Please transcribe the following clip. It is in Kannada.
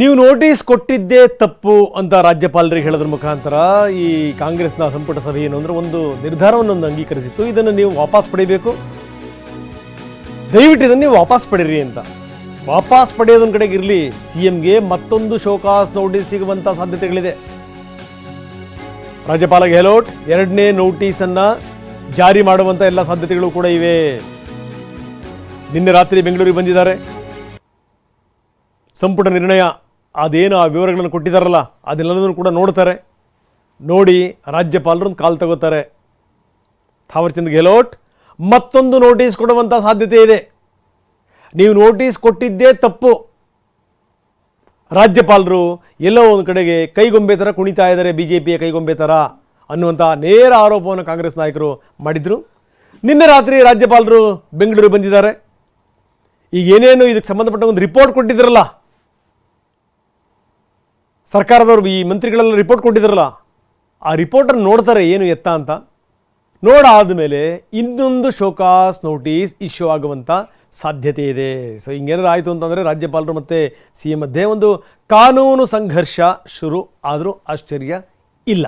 ನೀವು ನೋಟಿಸ್ ಕೊಟ್ಟಿದ್ದೇ ತಪ್ಪು ಅಂತ ರಾಜ್ಯಪಾಲರಿಗೆ ಹೇಳೋದ್ರ ಮುಖಾಂತರ ಈ ಕಾಂಗ್ರೆಸ್ನ ಸಂಪುಟ ಸಭೆ ಏನು ಅಂದರೆ ಒಂದು ನಿರ್ಧಾರವನ್ನು ಅಂಗೀಕರಿಸಿತ್ತು. ಇದನ್ನು ನೀವು ವಾಪಸ್ ಪಡಿಬೇಕು. ದಯವಿಟ್ಟು ಇದನ್ನು ನೀವು ವಾಪಸ್ ಪಡೀರಿ ಅಂತ. ವಾಪಸ್ ಪಡೆಯೋದೊಂದು ಕಡೆಗೆ ಇರಲಿ. ಸಿ ಎಂಗೆ ಮತ್ತೊಂದು ಶೋಕಾಸ್ ನೋಟಿಸ್ ಸಿಗುವಂಥ ಸಾಧ್ಯತೆಗಳಿದೆ. ರಾಜ್ಯಪಾಲ ಗೆಹ್ಲೋಟ್ ಎರಡನೇ ನೋಟಿಸನ್ನು ಜಾರಿ ಮಾಡುವಂಥ ಎಲ್ಲ ಸಾಧ್ಯತೆಗಳು ಕೂಡ ಇವೆ. ನಿನ್ನೆ ರಾತ್ರಿ ಬೆಂಗಳೂರಿಗೆ ಬಂದಿದ್ದಾರೆ. ಸಂಪುಟ ನಿರ್ಣಯ. ಅದೇನು ಆ ವಿವರಗಳನ್ನು ಕೊಟ್ಟಿದ್ದಾರಲ್ಲ ಅದೆಲ್ಲದನ್ನು ಕೂಡ ನೋಡ್ತಾರೆ. ನೋಡಿ, ರಾಜ್ಯಪಾಲರನ್ನು ಕಾಲು ತಗೋತಾರೆ. ಥಾವರ್ಚಂದ್ ಗೆಹ್ಲೋಟ್, ಮತ್ತೊಂದು ನೋಟಿಸ್ ಕೊಡುವಂಥ ಸಾಧ್ಯತೆ ಇದೆ. ನೀವು ನೋಟಿಸ್ ಕೊಟ್ಟಿದ್ದೇ ತಪ್ಪು. ರಾಜ್ಯಪಾಲರು ಎಲ್ಲೋ ಒಂದು ಕಡೆಗೆ ಕೈಗೊಂಬೆ ಥರ ಕುಣಿತಾ ಇದ್ದಾರೆ ಬಿ ಜೆ ಪಿಯ ಕೈಗೊಂಬೆ ಥರ ಅನ್ನುವಂಥ ನೇರ ಆರೋಪವನ್ನು ಕಾಂಗ್ರೆಸ್ ನಾಯಕರು ಮಾಡಿದರು. ನಿನ್ನೆ ರಾತ್ರಿ ರಾಜ್ಯಪಾಲರು ಬೆಂಗಳೂರು ಬಂದಿದ್ದಾರೆ. ಈಗ ಏನೇನು ಇದಕ್ಕೆ ಸಂಬಂಧಪಟ್ಟ ಒಂದು ರಿಪೋರ್ಟ್ ಕೊಟ್ಟಿದ್ರಲ್ಲ ಸರ್ಕಾರದವರು ಈ ಮಂತ್ರಿಗಳೆಲ್ಲ ರಿಪೋರ್ಟ್ ಕೊಟ್ಟಿದ್ರಲ್ಲ ಆ ರಿಪೋರ್ಟನ್ನು ನೋಡ್ತಾರೆ ಏನು ಎತ್ತ ಅಂತ. ನೋಡಾದ ಮೇಲೆ ಇನ್ನೊಂದು ಶೋಕಾಸ್ ನೋಟಿಸ್ ಇಶ್ಯೂ ಆಗುವಂಥ ಸಾಧ್ಯತೆ ಇದೆ. ಸೊ ಹಿಂಗೇನಾದ್ರು ಆಯಿತು ಅಂತಂದರೆ ರಾಜ್ಯಪಾಲರು ಮತ್ತು ಸಿ ಎಂ ಮಧ್ಯೆ ಒಂದು ಕಾನೂನು ಸಂಘರ್ಷ ಶುರು ಆದರೂ ಆಶ್ಚರ್ಯ ಇಲ್ಲ.